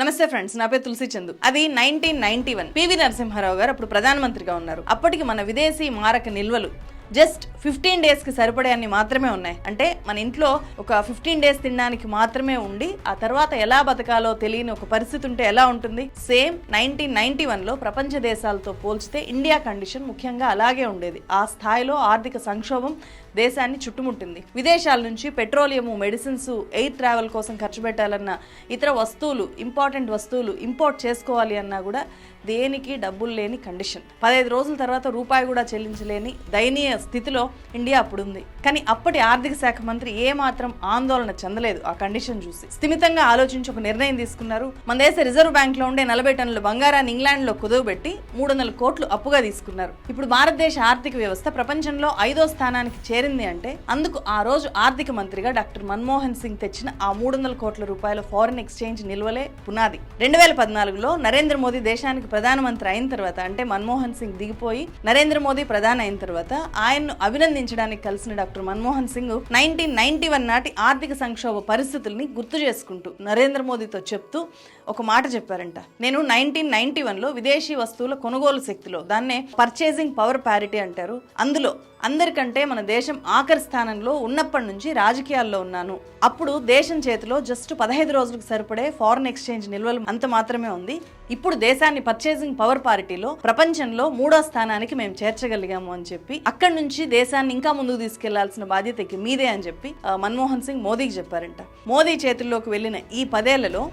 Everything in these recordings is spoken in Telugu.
నమస్తే ఫ్రెండ్స్ నా పేరు తులసి చందు. అది nineteen ninety one. PV Narasimha Rao గారు అప్పుడు ప్రధానమంత్రిగా ఉన్నారు. అప్పటికి మన విదేశీ మారక నిల్వలు జస్ట్ ఫిఫ్టీన్ డేస్కి సరిపడే అన్ని మాత్రమే ఉన్నాయి. అంటే మన ఇంట్లో ఒక ఫిఫ్టీన్ డేస్ తినడానికి మాత్రమే ఉండి ఆ తర్వాత ఎలా బతకాలో తెలియని ఒక పరిస్థితి ఉంటే ఎలా ఉంటుంది? సేమ్ నైన్టీన్ నైన్టీ వన్లో ప్రపంచ దేశాలతో పోల్చితే ఇండియా కండిషన్ ముఖ్యంగా అలాగే ఉండేది. ఆ స్థాయిలో ఆర్థిక సంక్షోభం దేశాన్ని చుట్టుముట్టింది. విదేశాల నుంచి పెట్రోలియం మెడిసిన్స్ ఎయిర్ ట్రావెల్ కోసం ఖర్చు పెట్టాలన్న ఇతర వస్తువులు ఇంపార్టెంట్ వస్తువులు ఇంపోర్ట్ చేసుకోవాలి అన్నా కూడా దేనికి డబ్బులు లేని కండిషన్. పదహైదు రోజుల తర్వాత రూపాయి కూడా చెల్లించలేని దయనీయ స్థితిలో ఇండియా అప్పుడు ఉంది కానీ అప్పటి ఆర్థిక శాఖ మంత్రి ఏమాత్రం ఆందోళన చెందలేదు ఆ కండిషన్ చూసి. స్థిమితంగా ఆలోచించి ఒక నిర్ణయం తీసుకున్నారు. మన దేశ రిజర్వ్ బ్యాంక్లో ఉండే నలభై టన్నుల బంగారాన్ని ఇంగ్లాండ్లో కుదవబెట్టి మూడు వందల కోట్లు అప్పుగా తీసుకున్నారు. ఇప్పుడు భారతదేశ ఆర్థిక వ్యవస్థ ప్రపంచంలో ఐదో స్థానానికి చేరింది అంటే అందుకు ఆ రోజు ఆర్థిక మంత్రిగా డాక్టర్ మన్మోహన్ సింగ్ తెచ్చిన ఆ మూడు వందల కోట్ల రూపాయల ఫారిన్ ఎక్స్చేంజ్ నిల్వలే పునాది. రెండు వేల పద్నాలుగులో నరేంద్ర మోదీ దేశానికి ప్రధానమంత్రి అయిన తర్వాత అంటే మన్మోహన్ సింగ్ దిగిపోయి నరేంద్ర మోదీ ప్రధాని అయిన తర్వాత ఆయన్ను అభినందించడానికి కలిసిన doctor Manmohan Singh nineteen ninety one నాటి ఆర్థిక సంక్షోభ పరిస్థితుల్ని గుర్తు చేసుకుంటూ నరేంద్ర మోదీతో చెప్తూ ఒక మాట చెప్పారంట. నేను నైన్టీన్ నైన్టీ వన్లో విదేశీ వస్తువుల కొనుగోలు శక్తిలో దాన్నే పర్చేసింగ్ పవర్ ప్యారిటీ అంటారు. అందులో అందరికంటే మన దేశం ఆఖరి స్థానంలో ఉన్నప్పటి నుంచి రాజకీయాల్లో ఉన్నాను. అప్పుడు దేశం చేతిలో జస్ట్ పదహైదు రోజులకు సరిపడే ఫారెన్ ఎక్స్చేంజ్ నిల్వలు అంత మాత్రమే ఉంది. ఇప్పుడు దేశాన్ని పర్చేసింగ్ పవర్ పారిటీలో ప్రపంచంలో మూడో స్థానానికి మేము చేర్చగలిగాము అని చెప్పి అక్కడి నుంచి దేశాన్ని ఇంకా ముందుకు తీసుకెళ్ళాల్సిన బాధ్యతకి మీదే అని చెప్పి మన్మోహన్ సింగ్ మోదీకి చెప్పారంట. మోదీ చేతుల్లోకి వెళ్ళిన ఈ పదేళ్ళలో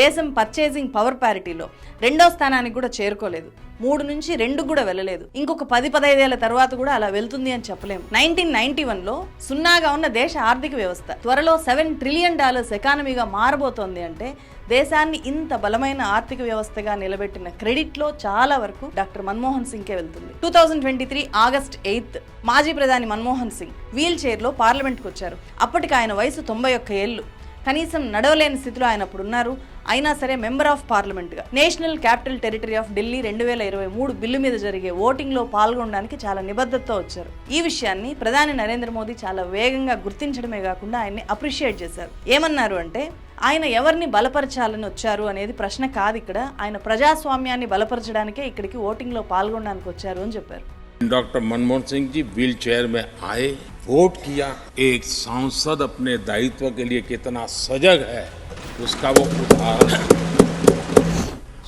దేశం పర్చేసింగ్ పవర్ ప్యారిటీలో రెండో స్థానానికి కూడా చేరుకోలేదు. మూడు నుంచి రెండు కూడా వెళ్ళలేదు. ఇంకొక పది పదైదేళ్ళ తర్వాత కూడా అలా వెళ్తుంది అని చెప్పలేము నైన్టీన్ నైన్టీ వన్లో సున్నాగా ఉన్న దేశ ఆర్థిక వ్యవస్థ త్వరలో సెవెన్ ట్రిలియన్ డాలర్స్ ఎకానమీగా మారబోతోంది అంటే దేశాన్ని ఇంత బలమైన ఆర్థిక వ్యవస్థగా నిలబెట్టిన క్రెడిట్లో చాలా వరకు డాక్టర్ మన్మోహన్ సింగ్కే వెళ్తుంది. Two thousand twenty three August eighth మాజీ ప్రధాని మన్మోహన్ సింగ్ వీల్ చైర్లో పార్లమెంట్కి వచ్చారు. అప్పటికి ఆయన వయసు తొంభై ఒక్క ఏళ్ళు. కనీసం నడవలేని స్థితిలో ఆయన అప్పుడు ఉన్నారు. అయినా సరే member of పార్లమెంట్గా. National capital territory of Delhi రెండు వేల ఇరవై మూడు బిల్లు మీద జరిగే ఓటింగ్లో పాల్గొనడానికి చాలా నిబద్ధతతో వచ్చారు. ఈ విషయాన్ని ప్రధాని నరేంద్ర మోదీ చాలా వేగంగా గుర్తించడమే కాకుండా ఆయన్ని అప్రిషియేట్ చేశారు. ఏమన్నారు అంటే ఆయన ఎవరిని బలపరచాలని వచ్చారు అనేది ప్రశ్న కాదు ఇక్కడ. ఆయన ప్రజాస్వామ్యాన్ని బలపరచడానికే ఇక్కడికి ఓటింగ్లో పాల్గొనడానికి వచ్చారు అని చెప్పారు. Doctor Manmohan Singh ji wheel chair में आए वोट किया एक सांसद अपने दायित्व के लिए कितना सजग है उसका वो उदाहरण है।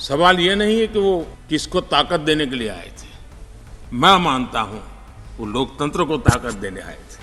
सवाल ये नहीं है कि वो किसको ताकत देने के लिए आए थे मैं मानता हूं वो लोकतंत्र को ताकत देने आए थे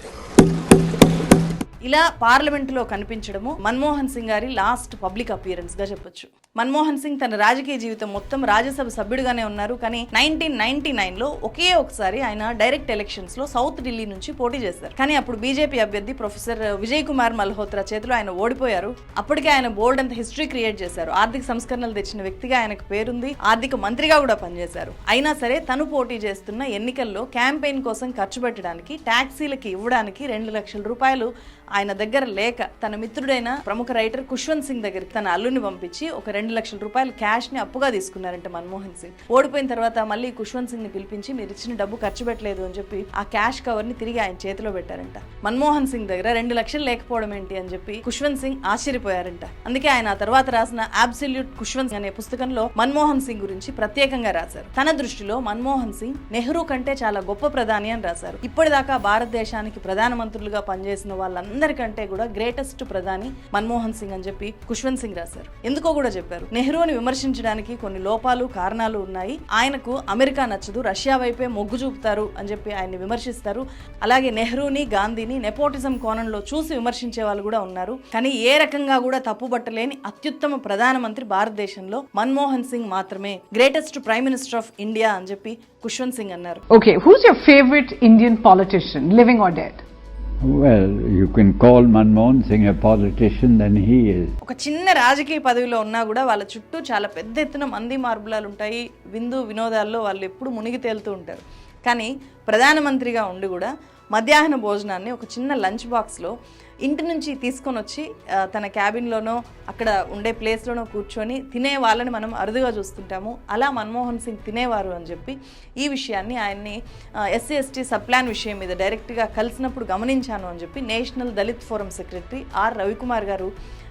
ఇలా పార్లమెంటులో కనిపించడము మన్మోహన్ సింగ్ గారి లాస్ట్ పబ్లిక్ అపియరెన్స్ గా చెప్పొచ్చు మన్మోహన్ సింగ్ తన రాజకీయ జీవితం మొత్తం రాజ్యసభ సభ్యుడిగానే ఉన్నారు. కానీ నైన్టీన్ నైన్టీ నైన్లో ఒకే ఒకసారి ఆయన డైరెక్ట్ ఎలక్షన్స్లో సౌత్ ఢిల్లీ నుంచి పోటీ చేశారు. కానీ అప్పుడు బీజేపీ అభ్యర్థి ప్రొఫెసర్ విజయ్ కుమార్ మల్హోత్రా చేతిలో ఆయన ఓడిపోయారు. అప్పటికే ఆయన బోల్డ్ అంత హిస్టరీ క్రియేట్ చేశారు. ఆర్థిక సంస్కరణలు తెచ్చిన వ్యక్తిగా ఆయనకు పేరుంది ఆర్థిక మంత్రిగా కూడా పనిచేశారు. అయినా సరే తను పోటీ చేస్తున్న ఎన్నికల్లో క్యాంపెయిన్ కోసం ఖర్చు పెట్టడానికి ట్యాక్సీలకి ఇవ్వడానికి రెండు లక్షల రూపాయలు ఆయన దగ్గర లేక తన మిత్రుడైన ప్రముఖ రైటర్ కుష్వంత్ సింగ్ దగ్గరికి తన అల్లుని పంపించి ఒక రెండు రెండు లక్షల రూపాయలు క్యాష్ని అప్పుగా తీసుకున్నారంట మన్మోహన్ సింగ్. ఓడిపోయిన తర్వాత మళ్ళీ కుష్వంత్ సింగ్ని పిలిపించి మీరు ఇచ్చిన డబ్బు ఖర్చు పెట్టలేదు అని చెప్పి ఆ క్యాష్ కవర్ని తిరిగి ఆయన చేతిలో పెట్టారంట. మన్మోహన్ సింగ్ దగ్గర రెండు లక్షలు లేకపోవడం ఏంటి అని చెప్పి కుష్వంత్ సింగ్ ఆశ్చర్యపోయారంట. అందుకే ఆయన ఆ తర్వాత రాసిన అబ్సల్యూట్ కుష్వంత్ అనే పుస్తకంలో మన్మోహన్ సింగ్ గురించి ప్రత్యేకంగా రాశారు. తన దృష్టిలో మన్మోహన్ సింగ్ నెహ్రూ కంటే చాలా గొప్ప ప్రధాని అని రాశారు. ఇప్పటిదాకా భారతదేశానికి ప్రధానమంత్రులుగా పనిచేసిన వాళ్ళందరికంటే కూడా గ్రేటెస్ట్ ప్రధాని మన్మోహన్ సింగ్ అని చెప్పి కుష్వంత్ సింగ్ రాశారు. ఎందుకో కూడా చెప్పారు. నెహ్రూని విమర్శించడానికి కొన్ని లోపాలు కారణాలు ఉన్నాయి. ఆయనకు అమెరికా నచ్చదు రష్యా వైపే మొగ్గు చూపుతారు అని చెప్పి ఆయన్ని విమర్శిస్తారు. అలాగే నెహ్రూని గాంధీని నెపోటిజం కోణంలో చూసి విమర్శించే వాళ్ళు కూడా ఉన్నారు. కానీ ఏ రకంగా కూడా తప్పుబట్టలేని అత్యుత్తమ ప్రధానమంత్రి భారతదేశంలో మన్మోహన్ సింగ్ మాత్రమే. Greatest prime minister of India అని చెప్పి కుష్వంత్ సింగ్ అన్నారు. Okay who's your favourite Indian politician living or dead Well, you can call Manmohan Singh a politician, then he is. ఒక చిన్న రాజకీయ పదవిలో ఉన్నా కూడా వాళ్ళ చుట్టూ చాలా పెద్ద ఎత్తున మంది మార్బులాలు ఉంటాయి విందు వినోదాల్లో వాళ్ళు ఎప్పుడు మునిగి తేలుతూ ఉంటారు కానీ ప్రధానమంత్రిగా ఉండి కూడా మధ్యాహ్న భోజనాన్ని ఒక చిన్న లంచ్ బాక్స్లో ఇంటి నుంచి తీసుకొని వచ్చి తన క్యాబిన్లోనో అక్కడ ఉండే ప్లేస్లోనో కూర్చొని తినే వాళ్ళని మనం అరుదుగా చూస్తుంటాము. అలా మన్మోహన్ సింగ్ తినేవారు అని చెప్పి ఈ విషయాన్ని ఆయన్ని ఎస్సీ ఎస్టీ సబ్ ప్లాన్ విషయం మీద డైరెక్ట్గా కలిసినప్పుడు గమనించాను అని చెప్పి national Dalit forum secretary R Ravikumar గారు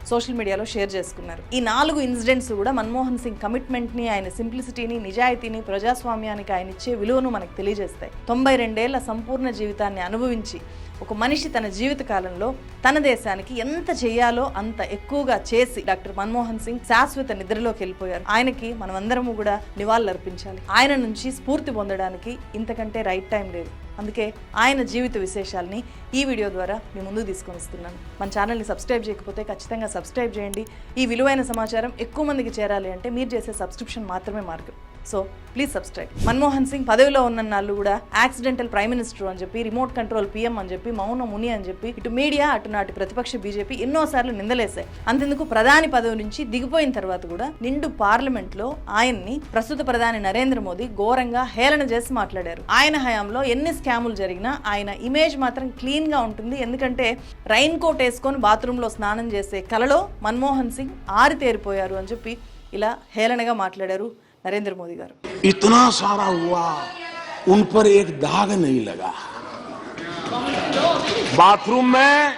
సోషల్ మీడియాలో షేర్ చేసుకున్నారు. ఈ నాలుగు ఇన్సిడెంట్స్ కూడా మన్మోహన్ సింగ్ కమిట్మెంట్ని ఆయన సింప్లిసిటీని నిజాయితీని ప్రజాస్వామ్యానికి ఆయన ఇచ్చే విలువను మనకు తెలియజేస్తాయి. తొంభై రెండేళ్ళ సంపూర్ణ జీవితాన్ని అనుభవించి ఒక మనిషి తన జీవిత కాలంలో తన దేశానికి ఎంత చేయాలో అంత ఎక్కువగా చేసి డాక్టర్ మన్మోహన్ సింగ్ శాశ్వత నిద్రలోకి వెళ్ళిపోయారు. ఆయనకి మనమందరము కూడా నివాళులర్పించాలి. ఆయన నుంచి స్ఫూర్తి పొందడానికి ఇంతకంటే రైట్ టైం లేదు. అందుకే ఆయన జీవిత విశేషాలని ఈ వీడియో ద్వారా మీ ముందు తీసుకొని వస్తున్నాను. మన ఛానల్ని సబ్స్క్రైబ్ చేయకపోతే ఖచ్చితంగా సబ్స్క్రైబ్ చేయండి. ఈ విలువైన సమాచారం ఎక్కువ మందికి చేరాలి అంటే మీరు చేసే సబ్స్క్రిప్షన్ మాత్రమే మార్గం. So please subscribe Manmohan Singh పదవిలో ఉన్న నాళ్ళు కూడా యాక్సిడెంటల్ ప్రైమ్ మినిస్టర్ అని చెప్పి రిమోట్ కంట్రోల్ పీఎం అని చెప్పి మౌన ముని అని చెప్పి ఇటు మీడియా అటు నాటి ప్రతిపక్ష బీజేపీ ఎన్నోసార్లు నిందలేశాయి. అంతెందుకు ప్రధాని పదవి నుంచి దిగిపోయిన తర్వాత కూడా నిండు పార్లమెంట్లో ఆయన్ని ప్రస్తుత ప్రధాని నరేంద్ర మోదీ ఘోరంగా హేళన చేసి మాట్లాడారు. ఆయన హయాంలో ఎన్ని స్కాములు జరిగినా ఆయన ఇమేజ్ మాత్రం క్లీన్గా ఉంటుంది. ఎందుకంటే రైన్ కోట్ వేసుకొని బాత్రూమ్లో స్నానం చేసే కలలో మన్మోహన్ సింగ్ ఆరితేరిపోయారు అని చెప్పి ఇలా హేళనగా మాట్లాడారు. नरेंद्र मोदी गार। इतना सारा हुआ, उन पर एक दाग नहीं लगा। बाथरूम में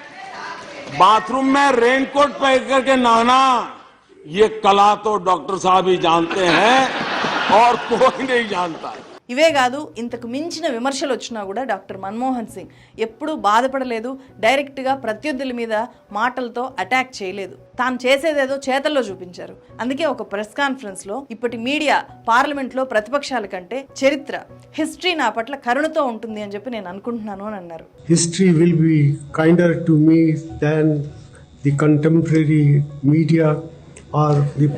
बाथरूम में रेनकोट पहन करके नहाना, ये कला तो डॉक्टर साहब ही जानते हैं और कोई नहीं जानता। है ఇవే కాదు ఇంతకు మించిన విమర్శలు వచ్చినా కూడా డాక్టర్ మన్మోహన్ సింగ్ ఎప్పుడూ బాధపడలేదు డైరెక్ట్గా ప్రత్యర్థుల మీద మాటలతో అటాక్ చేయలేదు. తాను చేసేదేదో చేతల్లో చూపించారు. అందుకే ఒక ప్రెస్ కాన్ఫరెన్స్లో ఇప్పటి మీడియా పార్లమెంట్లో ప్రతిపక్షాల కంటే చరిత్ర హిస్టరీ నా పట్ల కరుణతో ఉంటుంది అని చెప్పి నేను అనుకుంటున్నాను అని అన్నారు. History will be kinder to me than the contemporary media or the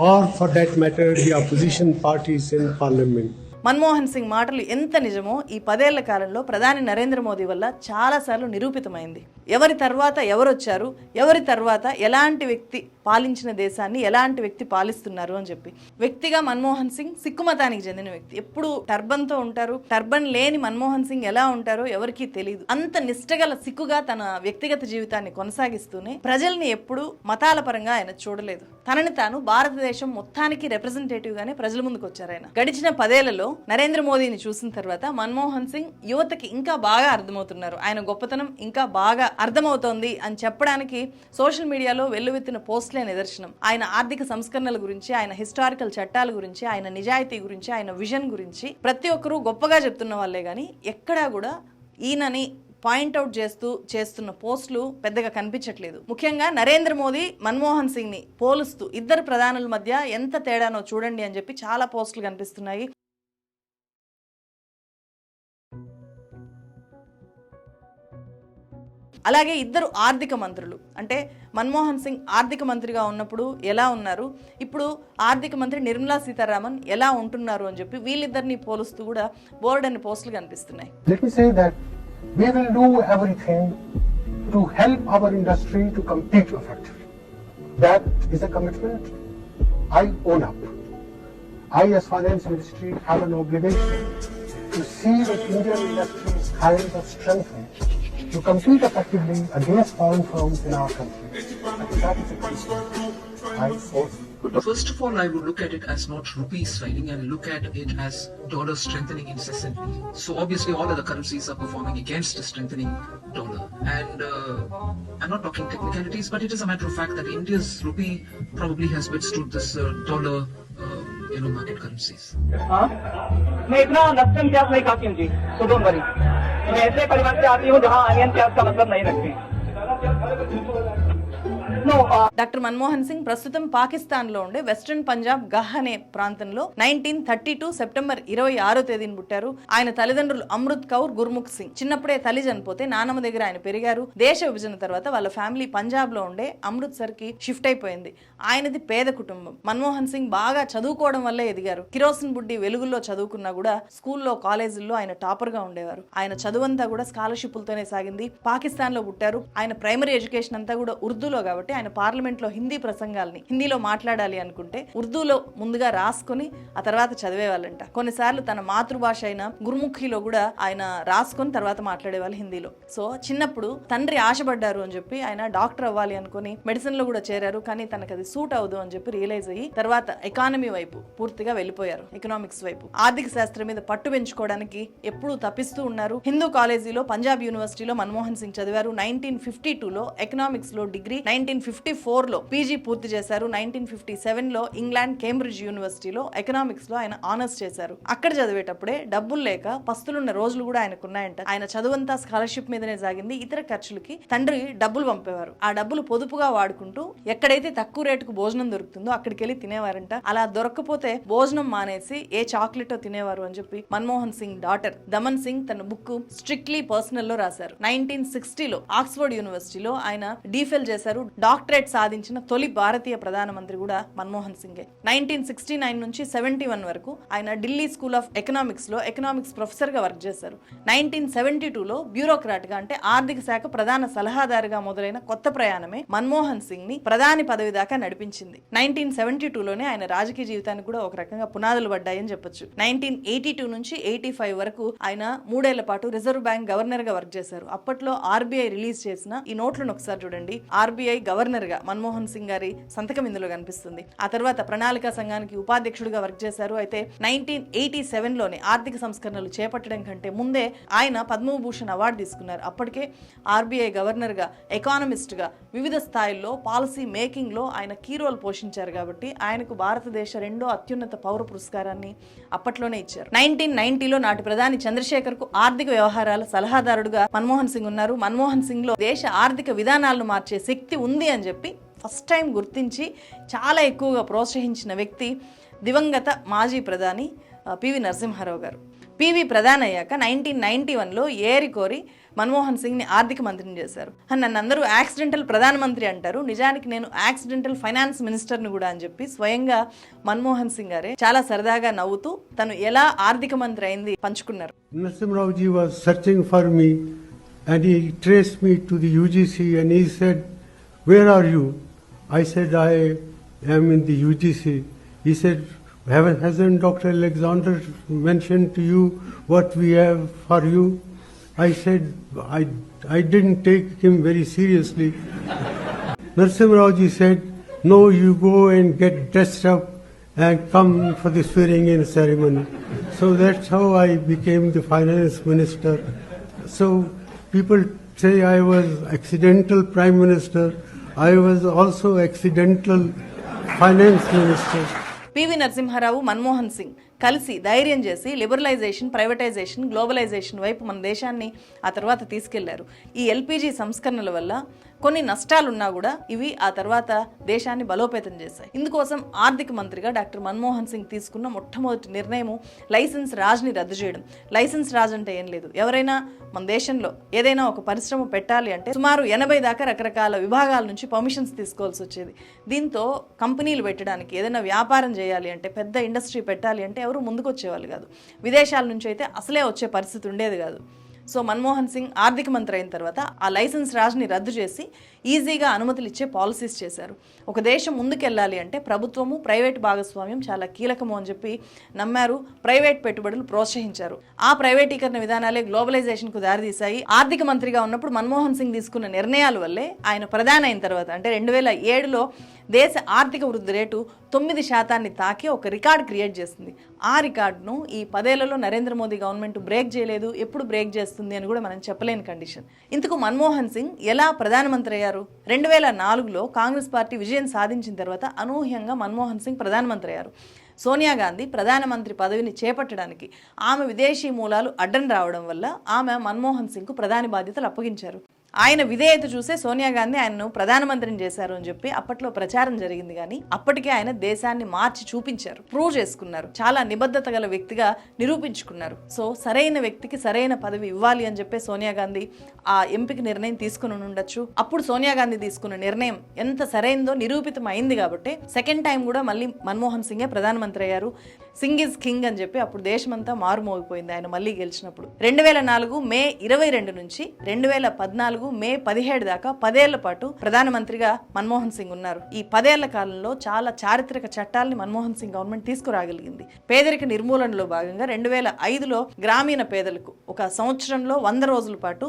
or for that matter, the opposition parties in parliament. Manmohan Singh మాటలు ఎంత నిజమో ఈ పదేళ్ళ కాలంలో ప్రధాని నరేంద్ర మోదీ వల్ల చాలాసార్లు నిరూపితమైంది ఎవరి తర్వాత ఎవరొచ్చారు ఎవరి తర్వాత ఎలాంటి వ్యక్తి పాలించిన దేశాన్ని ఎలాంటి వ్యక్తి పాలిస్తున్నారు అని చెప్పి. వ్యక్తిగా మన్మోహన్ సింగ్ సిక్కు మతానికి చెందిన వ్యక్తి. ఎప్పుడు టర్బన్తో ఉంటారు టర్బన్ లేని మన్మోహన్ సింగ్ ఎలా ఉంటారో ఎవరికీ తెలియదు అంత నిష్టగల సిక్కుగా తన వ్యక్తిగత జీవితాన్ని కొనసాగిస్తూనే ప్రజల్ని ఎప్పుడు మతాల పరంగా ఆయన చూడలేదు. తనని తాను భారతదేశం మొత్తానికి రిప్రజెంటేటివ్ గానే ప్రజల ముందుకు వచ్చారు ఆయన. గడిచిన పదేళ్ళలో నరేంద్ర మోదీని చూసిన తర్వాత మన్మోహన్ సింగ్ యువతకి ఇంకా బాగా అర్థమవుతున్నారు. ఆయన గొప్పతనం ఇంకా బాగా అర్థమవుతోంది అని చెప్పడానికి సోషల్ మీడియాలో వెల్లువెత్తిన పోస్ట్ పోస్టులే నిదర్శనం. ఆయన ఆర్థిక సంస్కరణల గురించి ఆయన హిస్టారికల్ చట్టాల గురించి ఆయన నిజాయితీ గురించి ఆయన విజన్ గురించి ప్రతి ఒక్కరూ గొప్పగా చెప్తున్న వాళ్ళే కానీ ఎక్కడా కూడా ఈయనని పాయింట్అవుట్ చేస్తూ చేస్తున్న పోస్టులు పెద్దగా కనిపించట్లేదు. ముఖ్యంగా నరేంద్ర మోదీ మన్మోహన్ సింగ్ని పోలుస్తూ ఇద్దరు ప్రధానుల మధ్య ఎంత తేడానో చూడండి అని చెప్పి చాలా పోస్టులు కనిపిస్తున్నాయి. అలాగే ఇద్దరు ఆర్థిక మంత్రులు. అంటే మన్మోహన్ సింగ్ ఆర్థిక మంత్రిగా ఉన్నప్పుడు ఎలా ఉన్నారు? ఇప్పుడు ఆర్థిక మంత్రి నిర్మలా సీతారామన్ ఎలా ఉంటున్నారు అని చెప్పి వీళ్ళిద్దరిని పోలుస్తూ కూడా బోర్డు అనే పోస్టులు కనిపిస్తున్నాయి. I, as finance ministry, have. To compete effectively against foreign firms in our country. First of all, I would look at it as not rupee sliding and look at it as dollar strengthening incessantly. So obviously, all other currencies are performing against a strengthening dollar. And uh, I'm not talking technicalities, but it is a matter of fact that India's rupee probably has withstood this uh, dollar, you know, market currencies. हाँ? मैं इतना लक्षण प्याज नहीं खाती हूँ जी तो डोंट मैं ऐसे परिवार से आती हूँ जहाँ अनियन प्याज का मतलब नहीं रखते। డాక్టర్ మన్మోహన్ సింగ్ ప్రస్తుతం పాకిస్తాన్లో ఉండే వెస్ట్రన్ పంజాబ్ గహ్ అనే ప్రాంతంలో నైన్టీన్ థర్టీ టూ సెప్టెంబర్ ఇరవై ఆరో తేదీన పుట్టారు. ఆయన తల్లిదండ్రులు అమృత్ కౌర్ గుర్ముఖ్ సింగ్. చిన్నప్పుడే తల్లి చనిపోతే నానమ్మ దగ్గర ఆయన పెరిగారు. దేశ విభజన తర్వాత వాళ్ళ ఫ్యామిలీ పంజాబ్లో ఉండే అమృత్సర్కి షిఫ్ట్ అయిపోయింది. ఆయనది పేద కుటుంబం. మన్మోహన్ సింగ్ బాగా చదువుకోవడం వల్లే ఎదిగారు. కిరోసిన్ బుడ్డి వెలుగుల్లో చదువుకున్నా కూడా స్కూల్లో కాలేజీల్లో ఆయన టాపర్గా ఉండేవారు. ఆయన చదువంతా కూడా స్కాలర్షిప్లతోనే సాగింది. పాకిస్తాన్లో పుట్టారు. ఆయన ప్రైమరీ ఎడ్యుకేషన్ అంతా కూడా ఉర్దూలో కాబట్టి కాబట్టి ఆయన పార్లమెంట్లో హిందీ ప్రసంగాల్ని హిందీలో మాట్లాడాలి అనుకుంటే ఉర్దూలో ముందుగా రాసుకొని ఆ తర్వాత చదివేవాళ్ళంట. కొన్నిసార్లు తన మాతృభాష అయిన గురుముఖిలో కూడా ఆయన రాసుకొని తర్వాత మాట్లాడేవాళ్ళు హిందీలో. సో చిన్నప్పుడు తండ్రి ఆశపడ్డారు అని చెప్పి ఆయన డాక్టర్ అవ్వాలి అనుకుని మెడిసిన్లో కూడా చేరారు. కానీ తనకు అది సూట్ అవ్వదు అని చెప్పి రియలైజ్ అయ్యి తర్వాత ఎకానమీ వైపు పూర్తిగా వెళ్ళిపోయారు. ఎకనామిక్స్ వైపు. ఆర్థిక శాస్త్రం మీద పట్టు పెంచుకోవడానికి ఎప్పుడూ తప్పిస్తూ ఉన్నారు. హిందూ కాలేజీలో పంజాబ్ యూనివర్సిటీలో మన్మోహన్ సింగ్ చదివారు. నైన్టీన్ ఫిఫ్టీ టూలో ఎకనామిక్స్లో డిగ్రీ నైన్టీన్ ఫిఫ్టీ ఫోర్లో పీజీ పూర్తి చేశారు. నైన్టీన్ ఫిఫ్టీ సెవెన్లో ఇంగ్లాండ్ కేంబ్రిడ్జ్ యూనివర్సిటీలో ఎకనామిక్స్లో ఆయన ఆనర్స్ చేశారు. అక్కడ చదివేటప్పుడే డబ్బులు లేక పస్తులున్న రోజులు కూడా ఆయనకు ఉన్నాయంట. ఆయన చదువంతా స్కాలర్షిప్ మీదనే సాగింది. ఇతర ఖర్చులకి తండ్రి డబ్బులు పంపేవారు. ఆ డబ్బులు పొదుపుగా వాడుకుంటూ ఎక్కడైతే తక్కువ రేటుకు భోజనం దొరుకుతుందో అక్కడికి వెళ్ళి తినేవారంట. అలా దొరకకపోతే భోజనం మానేసి ఏ చాక్లెట్ తినేవారు అని చెప్పి మన్మోహన్ సింగ్ డాటర్ దమన్ సింగ్ తన బుక్ స్ట్రిక్ట్లీ పర్సనల్లో రాశారు. నైన్టీన్ సిక్స్టీలో ఆక్స్ఫర్డ్ యూనివర్సిటీలో ఆయన డీఫెల్ చేశారు. డాక్టరేట్ సాధించిన తొలి భారతీయ ప్రధానమంత్రి కూడా మన్మోహన్ సింగే. నైన్టీన్ సిక్స్టీ నైన్ నుంచి సెవెంటీ వన్ వరకు ఆయన ఢిల్లీ స్కూల్ ఆఫ్ ఎకనామిక్స్లో ఎకనామిక్స్ ప్రొఫెసర్గా వర్క్ చేశారు. నైన్టీన్ సెవెంటీ టూలో బ్యూరోక్రాట్గా అంటే ఆర్థిక శాఖ ప్రధాన సలహాదారుగా మొదలైన కొత్త ప్రయాణమే మన్మోహన్ సింగ్ని ప్రధాని పదవి దాకా నడిపించింది. నైన్టీన్ సెవెంటీ టూలోనే ఆయన రాజకీయ జీవితానికి కూడా ఒక రకంగా పునాదులు పడ్డాయని చెప్పొచ్చు. నైన్టీన్ ఎయిటీ టూ నుంచి ఎయిటీ ఫైవ్ వరకు ఆయన మూడేళ్ళ పాటు రిజర్వ్ బ్యాంక్ గవర్నర్గా వర్క్ చేశారు. అప్పట్లో ఆర్బీఐ రిలీజ్ చేసిన ఈ నోట్లను ఒకసారి చూడండి. ఆర్బీఐ గవర్నర్ గా మన్మోహన్ సింగ్ గారి సంతకం ఇందులో కనిపిస్తుంది. ఆ తర్వాత ప్రణాళిక సంఘానికి ఉపాధ్యక్షుడిగా వర్క్ చేశారు. అయితే నైన్టీన్ ఎయిటీ సెవెన్లోనే ఆర్థిక సంస్కరణలు చేపట్టడం కంటే ముందే ఆయన పద్మభూషణ్ అవార్డు తీసుకున్నారు. అప్పటికే ఆర్బీఐ గవర్నర్గా ఎకానమిస్ట్గా వివిధ స్థాయిల్లో పాలసీ మేకింగ్లో ఆయన కీ రోల్ పోషించారు కాబట్టి ఆయనకు భారతదేశ రెండో అత్యున్నత పౌర పురస్కారాన్ని అప్పట్లోనే ఇచ్చారు. నైన్టీన్ నైన్టీలో నాటి ప్రధాని చంద్రశేఖర్కు ఆర్థిక వ్యవహారాల సలహాదారుడుగా మన్మోహన్ సింగ్ ఉన్నారు. మన్మోహన్ సింగ్లో దేశ ఆర్థిక విధానాలను మార్చే శక్తి ఉంది అని చెప్పి ఫస్ట్ టైం గుర్తించి చాలా ఎక్కువగా ప్రోత్సహించిన వ్యక్తి దివంగత మాజీ ప్రధాని పివి నరసింహారావు గారు. పివి ప్రధాని అయ్యాక నైన్టీన్ నైన్టీ వన్లో ఏరి కోరి మన్మోహన్ సింగ్ని ఆర్థిక మంత్రిని చేశారు. అని నన్ను అందరూ యాక్సిడెంటల్ ప్రధానమంత్రి అంటారు. నిజానికి నేను యాక్సిడెంటల్ ఫైనాన్స్ మినిస్టర్ని కూడా అని చెప్పి స్వయంగా మన్మోహన్ సింగ్ గారే చాలా సరదాగా నవ్వుతూ తను ఎలా ఆర్థిక మంత్రి అయింది పంచుకున్నారు. నరసింహరావుజీ was searching for me and me and he traced me to the UGC Where are you? I said, I am in the UGC. He said, hasn't Dr. Alexander mentioned to you what we have for you? I said, I, I didn't take him very seriously. Narasimha Raoji said, No, you go and get dressed up and come for the swearing in ceremony. So that's how I became the finance minister. So people say I was accidental prime minister. I was also accidental finance minister PV Narasimha Rao Manmohan Singh కలిసి ధైర్యం చేసి లిబరలైజేషన్ ప్రైవేటైజేషన్ గ్లోబలైజేషన్ వైపు మన దేశాన్ని ఆ తర్వాత తీసుకెళ్ళారు. ఈ ఎల్పిజి సంస్కరణల వల్ల కొన్ని నష్టాలున్నా కూడా ఇవి ఆ తర్వాత దేశాన్ని బలోపేతం చేశాయి ఇందుకోసం ఆర్థిక మంత్రిగా డాక్టర్ మన్మోహన్ సింగ్ తీసుకున్న మొట్టమొదటి నిర్ణయం లైసెన్స్ రాజ్ని రద్దు చేయడం. లైసెన్స్ రాజ్ అంటే ఏం లేదు. ఎవరైనా మన దేశంలో ఏదైనా ఒక పరిశ్రమ పెట్టాలి అంటే సుమారు ఎనభై దాకా రకరకాల విభాగాల నుంచి పర్మిషన్స్ తీసుకోవాల్సి వచ్చేది. దీంతో కంపెనీలు పెట్టడానికి ఏదైనా వ్యాపారం చేయాలి అంటే పెద్ద ఇండస్ట్రీ పెట్టాలి అంటే ఎవరు ముందుకు వచ్చేవాళ్ళు కాదు. విదేశాల నుంచి అయితే అసలే వచ్చే పరిస్థితి ఉండేది కాదు. సో మన్మోహన్ సింగ్ ఆర్థిక మంత్రి అయిన తర్వాత ఆ లైసెన్స్ రాజ్ని రద్దు చేసి ఈజీగా అనుమతులు ఇచ్చే పాలసీస్ చేశారు. ఒక దేశం ముందుకెళ్ళాలి అంటే ప్రభుత్వము ప్రైవేట్ భాగస్వామ్యం చాలా కీలకము అని చెప్పి నమ్మారు. ప్రైవేట్ పెట్టుబడులు ప్రోత్సహించారు. ఆ ప్రైవేటీకరణ విధానాలే గ్లోబలైజేషన్కు దారితీశాయి. ఆర్థిక మంత్రిగా ఉన్నప్పుడు మన్మోహన్ సింగ్ తీసుకున్న నిర్ణయాల వల్లే ఆయన ప్రధాని అయిన తర్వాత అంటే రెండు వేల ఏడులో దేశ ఆర్థిక వృద్ధి రేటు తొమ్మిది శాతాన్ని తాకి ఒక రికార్డ్ క్రియేట్ చేసింది. ఆ రికార్డును ఈ పదేళ్ళలో నరేంద్ర మోదీ గవర్నమెంట్ బ్రేక్ చేయలేదు. ఎప్పుడు బ్రేక్ చేస్తుంది అని కూడా మనం చెప్పలేని కండిషన్. ఇందుకు మన్మోహన్ సింగ్ ఎలా ప్రధానమంత్రి అయ్యారు? రెండు వేల నాలుగులో కాంగ్రెస్ పార్టీ విజయం సాధించిన తర్వాత అనూహ్యంగా మన్మోహన్ సింగ్ ప్రధానమంత్రి అయ్యారు. సోనియా గాంధీ ప్రధానమంత్రి పదవిని చేపట్టడానికి ఆమె విదేశీ మూలాలు అడ్డం రావడం వల్ల ఆమె మన్మోహన్ సింగ్కు ప్రధాని బాధ్యతలు అప్పగించారు. ఆయన విధేయత చూసే సోనియా గాంధీ ఆయనను ప్రధానమంత్రిని చేశారు అని చెప్పి అప్పట్లో ప్రచారం జరిగింది కానీ అప్పటికే ఆయన దేశాన్ని మార్చి చూపించారు ప్రూవ్ చేసుకున్నారు చాలా నిబద్ధత గల వ్యక్తిగా నిరూపించుకున్నారు. సో సరైన వ్యక్తికి సరైన పదవి ఇవ్వాలి అని చెప్పి సోనియా గాంధీ ఆ ఎంపిక నిర్ణయం తీసుకుని ఉండొచ్చు. అప్పుడు సోనియా గాంధీ తీసుకున్న నిర్ణయం ఎంత సరైందో నిరూపితం అయింది కాబట్టి సెకండ్ టైం కూడా మళ్ళీ మన్మోహన్ సింగే ప్రధానమంత్రి అయ్యారు. సింగ్ ఇస్ కింగ్ అని చెప్పి అప్పుడు దేశమంతా మారుమోగిపోయింది ఆయన మళ్ళీ గెలిచినప్పుడు. రెండు వేల నాలుగు మే ఇరవై రెండు నుంచి రెండు వేల పద్నాలుగు మే పదిహేడు దాకా పదేళ్ళ పాటు ప్రధానమంత్రిగా మన్మోహన్ సింగ్ ఉన్నారు. ఈ పదేళ్ళ కాలంలో చాలా చారిత్రక చట్టాలని మన్మోహన్ సింగ్ గవర్నమెంట్ తీసుకురాగలిగింది. పేదరిక నిర్మూలనలో భాగంగా రెండు వేల ఐదులో గ్రామీణ పేదలకు ఒక సంవత్సరంలో వంద రోజుల పాటు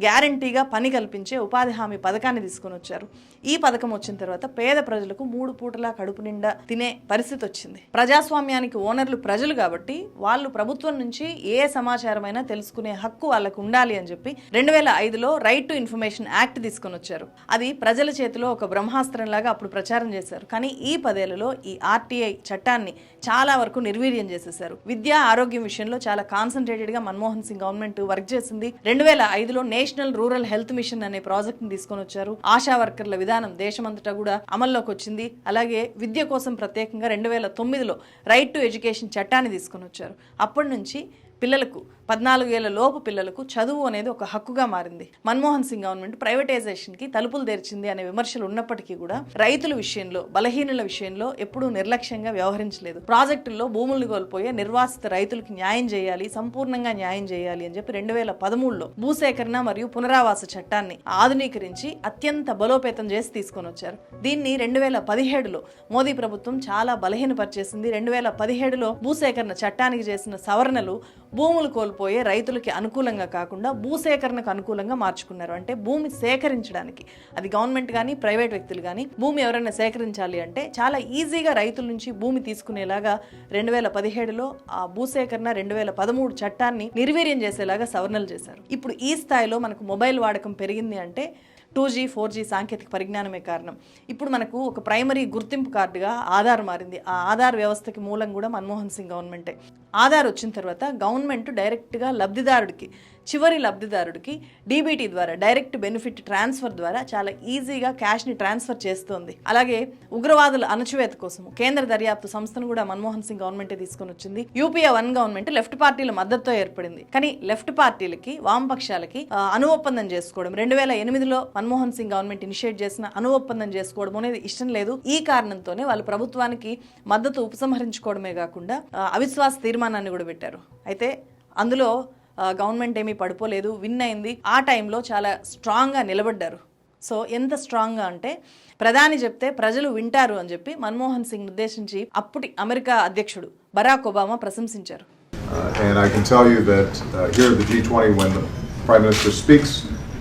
గ్యారంటీగా పని కల్పించే ఉపాధి హామీ పథకాన్ని తీసుకొని వచ్చారు. ఈ పథకం వచ్చిన తర్వాత పేద ప్రజలకు మూడు పూటలా కడుపు నిండా తినే పరిస్థితి వచ్చింది. ప్రజాస్వామ్యానికి ఓనర్లు ప్రజలు కాబట్టి వాళ్ళు ప్రభుత్వం నుంచి ఏ సమాచారమైనా తెలుసుకునే హక్కు వాళ్ళకు ఉండాలి అని చెప్పి రెండు వేల ఐదులో రైట్ టు ఇన్ఫర్మేషన్ యాక్ట్ తీసుకొని వచ్చారు. అది ప్రజల చేతిలో ఒక బ్రహ్మాస్త్రం లాగా అప్పుడు ప్రచారం చేశారు. కానీ ఈ పదేళ్ళలో ఈ ఆర్టీఐ చట్టాన్ని చాలా వరకు నిర్వీర్యం చేసేశారు. విద్యా ఆరోగ్యం విషయంలో చాలా కాన్సన్ట్రేటెడ్గా మన్మోహన్ సింగ్ గవర్నమెంట్ వర్క్ చేసింది. రెండు వేల ఐదులో నేషనల్ రూరల్ హెల్త్ మిషన్ అనే ప్రాజెక్ట్ని తీసుకొని వచ్చారు. ఆశా వర్కర్ల విధానం దేశమంతటా కూడా అమల్లోకి వచ్చింది. అలాగే విద్య కోసం ప్రత్యేకంగా రెండు వేల తొమ్మిదిలో రైట్ టు ఎడ్యుకేషన్ చట్టాన్ని తీసుకొని వచ్చారు. అప్పటి నుంచి పిల్లలకు పద్నాలుగు ఏళ్ళ లోపు పిల్లలకు చదువు అనేది ఒక హక్కుగా మారింది. మన్మోహన్ సింగ్ గవర్నమెంట్ ప్రైవేటైజేషన్కి తలుపులు తెరిచింది అనే విమర్శలు ఉన్నప్పటికీ కూడా రైతుల విషయంలో బలహీనుల విషయంలో ఎప్పుడూ నిర్లక్ష్యంగా వ్యవహరించలేదు. ప్రాజెక్టుల్లో భూములు కోల్పోయే నిర్వాసిత రైతులకు న్యాయం చేయాలి సంపూర్ణంగా న్యాయం చేయాలి అని చెప్పి రెండు వేల పదమూడులో భూసేకరణ మరియు పునరావాస చట్టాన్ని ఆధునీకరించి అత్యంత బలోపేతం చేసి తీసుకొని వచ్చారు. దీన్ని రెండు వేల పదిహేడులో మోదీ ప్రభుత్వం చాలా బలహీనపరిచేసింది. రెండు వేల పదిహేడులో భూసేకరణ చట్టానికి చేసిన సవరణలు భూములు పోయే రైతులకి అనుకూలంగా కాకుండా భూసేకరణకు అనుకూలంగా మార్చుకున్నారు. అంటే భూమి సేకరించడానికి అది గవర్నమెంట్ కానీ ప్రైవేట్ వ్యక్తులు కానీ భూమి ఎవరైనా సేకరించాలి అంటే చాలా ఈజీగా రైతుల నుంచి భూమి తీసుకునేలాగా రెండు వేల పదిహేడులో ఆ భూసేకరణ రెండు వేల పదమూడు చట్టాన్ని నిర్వీర్యం చేసేలాగా సవరణలు చేశారు. ఇప్పుడు ఈ స్థాయిలో మనకు మొబైల్ వాడకం పెరిగింది అంటే టూ జీ ఫోర్ జీ సాంకేతిక పరిజ్ఞానమే కారణం. ఇప్పుడు మనకు ఒక ప్రైమరీ గుర్తింపు కార్డుగా ఆధార్ మారింది. ఆ ఆధార్ వ్యవస్థకి మూలం కూడా మన్మోహన్ సింగ్ గవర్నమెంటే. ఆధార్ వచ్చిన తర్వాత గవర్నమెంట్ డైరెక్ట్గా లబ్ధిదారుడికి చివరి లబ్ధిదారుడికి డీబీటీ ద్వారా డైరెక్ట్ బెనిఫిట్ ట్రాన్స్ఫర్ ద్వారా చాలా ఈజీగా క్యాష్ని ట్రాన్స్ఫర్ చేస్తోంది. అలాగే ఉగ్రవాదుల అణచివేత కోసం కేంద్ర దర్యాప్తు సంస్థను కూడా మన్మోహన్ సింగ్ గవర్నమెంటే తీసుకొని వచ్చింది. యూపీఏ వన్ గవర్నమెంట్ లెఫ్ట్ పార్టీల మద్దతుతో ఏర్పడింది. కానీ లెఫ్ట్ పార్టీలకి వామపక్షాలకి అను అణు ఒప్పందం చేసుకోవడం రెండు వేల ఎనిమిదిలో మన్మోహన్ సింగ్ గవర్నమెంట్ ఇనిషియేట్ చేసిన అణు ఒప్పందం చేసుకోవడం అనేది ఇష్టం లేదు. ఈ కారణంతోనే వాళ్ళు ప్రభుత్వానికి మద్దతు ఉపసంహరించుకోవడమే కాకుండా అవిశ్వాస తీర్మానాన్ని కూడా పెట్టారు. అయితే అందులో గవర్నమెంట్ ఏమీ పడిపోలేదు విన్ అయింది. ఆ టైంలో చాలా స్ట్రాంగ్గా నిలబడ్డారు. సో ఎంత స్ట్రాంగ్గా అంటే ప్రధాని చెప్తే ప్రజలు వింటారు అని చెప్పి మన్మోహన్ సింగ్ నిర్దేశించి అప్పటి అమెరికా అధ్యక్షుడు బరాక్ ఒబామా ప్రశంసించారు.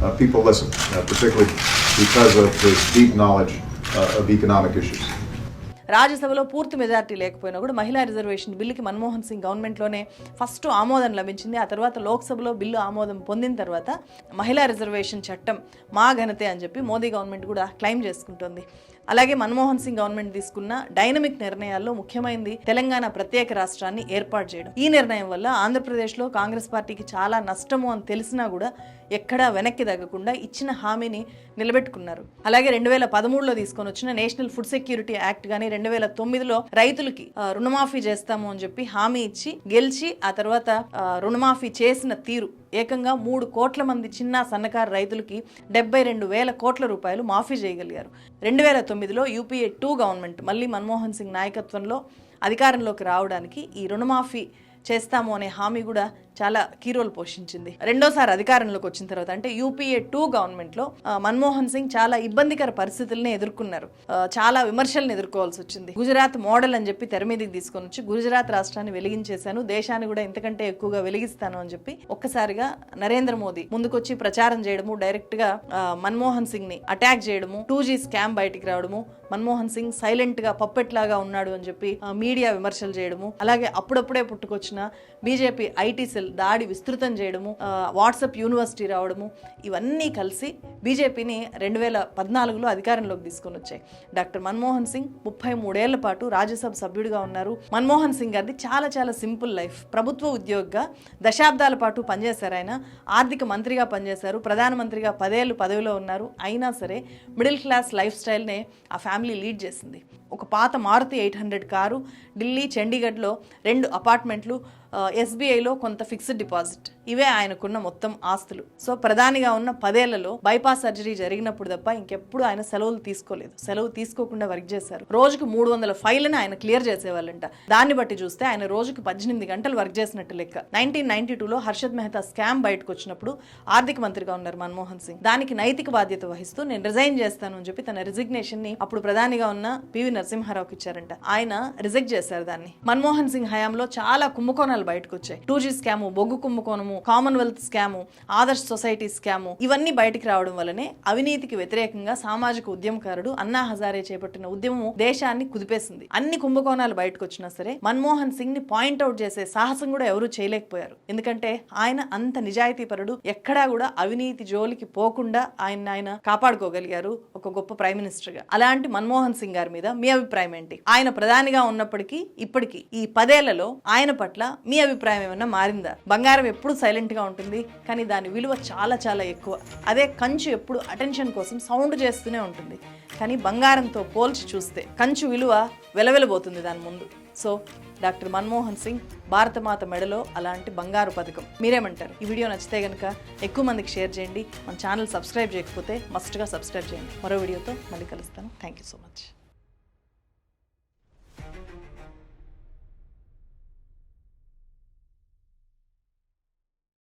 Uh, people listen, uh, particularly because of his deep knowledge uh, of economic issues. రాజ్యసభలో పూర్తి మెజార్టీ లేకపోయినా కూడా మహిళా రిజర్వేషన్ బిల్లుకి మన్మోహన్ సింగ్ గవర్నమెంట్లోనే ఫస్ట్ ఆమోదం లభించింది. ఆ తర్వాత లోక్సభలో బిల్లు ఆమోదం పొందిన తర్వాత మహిళా రిజర్వేషన్ చట్టం మా ఘనతే అని చెప్పి మోదీ గవర్నమెంట్ కూడా క్లెయిమ్ చేసుకుంటోంది. అలాగే మన్మోహన్ సింగ్ గవర్నమెంట్ తీసుకున్న డైనమిక్ నిర్ణయాల్లో ముఖ్యమైనది తెలంగాణ ప్రత్యేక రాష్ట్రాన్ని ఏర్పాటు చేయడం. ఈ నిర్ణయం వల్ల ఆంధ్రప్రదేశ్లో కాంగ్రెస్ పార్టీకి చాలా నష్టము అని తెలిసినా కూడా ఎక్కడా వెనక్కి తగ్గకుండా ఇచ్చిన హామీని నిలబెట్టుకున్నారు. అలాగే రెండు వేల పదమూడులో తీసుకొని వచ్చిన నేషనల్ ఫుడ్ సెక్యూరిటీ యాక్ట్ కానీ రెండు వేల తొమ్మిదిలో రైతులకి రుణమాఫీ చేస్తాము అని చెప్పి హామీ ఇచ్చి గెలిచి ఆ తర్వాత రుణమాఫీ చేసిన తీరు ఏకంగా మూడు కోట్ల మంది చిన్న సన్నకారు రైతులకి డెబ్బై రెండు వేల కోట్ల రూపాయలు మాఫీ చేయగలిగారు. రెండు వేల తొమ్మిదిలో యూపీఏ టూ గవర్నమెంట్ మళ్ళీ మన్మోహన్ సింగ్ నాయకత్వంలో అధికారంలోకి రావడానికి ఈ రుణమాఫీ చేస్తాము అనే హామీ కూడా చాలా కీ రోల్ పోషించింది. రెండోసారి అధికారంలోకి వచ్చిన తర్వాత అంటే యూపీఏ టూ గవర్నమెంట్లో మన్మోహన్ సింగ్ చాలా ఇబ్బందికర పరిస్థితుల్ని ఎదుర్కొన్నారు. చాలా విమర్శలను ఎదుర్కోవాల్సి వచ్చింది. గుజరాత్ మోడల్ అని చెప్పి తెర మీదకి తీసుకొని వచ్చి గుజరాత్ రాష్ట్రాన్ని వెలిగించేశాను దేశాన్ని కూడా ఇంతకంటే ఎక్కువగా వెలిగిస్తాను అని చెప్పి ఒక్కసారిగా నరేంద్ర మోదీ ముందుకొచ్చి ప్రచారం చేయడము డైరెక్ట్గా మన్మోహన్ సింగ్ని అటాక్ చేయడము టూ జీ స్కామ్ బయటికి రావడము మన్మోహన్ సింగ్ సైలెంట్గా పప్పెట్ లాగా ఉన్నాడు అని చెప్పి మీడియా విమర్శలు చేయడము అలాగే అప్పుడప్పుడే పుట్టుకొచ్చిన బీజేపీ ఐటీ సెల్ దాడి విస్తృతం చేయడము వాట్సాప్ యూనివర్సిటీ రావడము ఇవన్నీ కలిసి బీజేపీని రెండు వేల పద్నాలుగులో అధికారంలోకి తీసుకొని వచ్చాయి. డాక్టర్ మన్మోహన్ సింగ్ ముప్పై మూడేళ్ళ పాటు రాజ్యసభ సభ్యుడిగా ఉన్నారు. మన్మోహన్ సింగ్ గారిది చాలా చాలా సింపుల్ లైఫ్. ప్రభుత్వ ఉద్యోగిగా దశాబ్దాల పాటు పనిచేశారు ఆయన. ఆర్థిక మంత్రిగా పనిచేశారు. ప్రధానమంత్రిగా పదేళ్ళు పదవిలో ఉన్నారు. అయినా సరే మిడిల్ క్లాస్ లైఫ్ స్టైల్నే ఆ ఫ్యామిలీ లీడ్ చేసింది. ఒక పాత Maruti eight hundred car Delhi చండీగఢ్లో రెండు అపార్ట్మెంట్లు ఎస్బీఐలో కొంత ఫిక్స్డ్ డిపాజిట్ ఇవే ఆయనకున్న మొత్తం ఆస్తులు. సో ప్రధానిగా ఉన్న పదేళ్ళలో బైపాస్ సర్జరీ జరిగినప్పుడు తప్ప ఇంకెప్పుడు ఆయన సెలవులు తీసుకోలేదు. సెలవు తీసుకోకుండా వర్క్ చేశారు. రోజుకు మూడు వందల ఫైల్ని ఆయన క్లియర్ చేసేవాళ్ళంట. దాన్ని బట్టి చూస్తే ఆయన రోజుకు పద్దెనిమిది గంటలు వర్క్ చేసినట్టు లెక్క. నైన్టీన్ నైన్టీ టూలో హర్షద్ మెహతా స్కామ్ బయటకు వచ్చినప్పుడు ఆర్థిక మంత్రిగా ఉన్నారు మన్మోహన్ సింగ్. దానికి నైతిక బాధ్యత వహిస్తూ నేను రిజైన్ చేస్తాను అని చెప్పి తన రిజిగ్నేషన్ని అప్పుడు ప్రధానిగా ఉన్న పివి నరసింహారావుకి ఇచ్చారంట. ఆయన రిజెక్ట్ చేశారు దాన్ని. మన్మోహన్ సింగ్ హయాంలో చాలా కుంభకోణాలు బయటకు వచ్చాయి టూ జీ స్కాము బొగ్గు కుంభకోణము commonwealth scam Adarsh society scam ఇవన్నీ బయటికి రావడం వల్లనే అవినీతికి వ్యతిరేకంగా సామాజిక ఉద్యమకారుడు అన్నా హజారే చేపట్టిన ఉద్యమం దేశాన్ని కుదిపేసింది. అన్ని కుంభకోణాలు బయటకు వచ్చినా సరే మన్మోహన్ సింగ్ని పాయింట్అవుట్ చేసే సాహసం కూడా ఎవరూ చేయలేకపోయారు. ఎందుకంటే ఆయన అంత నిజాయితీపరుడు ఎక్కడా కూడా అవినీతి జోలికి పోకుండా ఆయన ఆయన కాపాడుకోగలిగారు ఒక గొప్ప ప్రైమ్ మినిస్టర్గా అలాంటి మన్మోహన్ సింగ్ గారి మీద మీ అభిప్రాయం ఏంటి? ఆయన ప్రధానిగా ఉన్నప్పటికీ ఇప్పటికీ ఈ పదేళ్ళలో ఆయన పట్ల మీ అభిప్రాయం ఏమైనా మారిందా? బంగారం ఎప్పుడు సైలెంట్గా ఉంటుంది కానీ దాని విలువ చాలా చాలా ఎక్కువ. అదే కంచు ఎప్పుడు అటెన్షన్ కోసం సౌండ్ చేస్తూనే ఉంటుంది. కానీ బంగారంతో పోల్చి చూస్తే కంచు విలువ వెలవెలబోతుంది దాని ముందు. సో డాక్టర్ మన్మోహన్ సింగ్ భారతమాత మెడలో అలాంటి బంగారు పథకం. మీరేమంటారు? ఈ వీడియో నచ్చితే కనుక ఎక్కువ మందికి షేర్ చేయండి. మన ఛానల్ సబ్స్క్రైబ్ చేయకపోతే మస్ట్గా సబ్స్క్రైబ్ చేయండి. మరో వీడియోతో మళ్ళీ కలుస్తాను. Thank you so much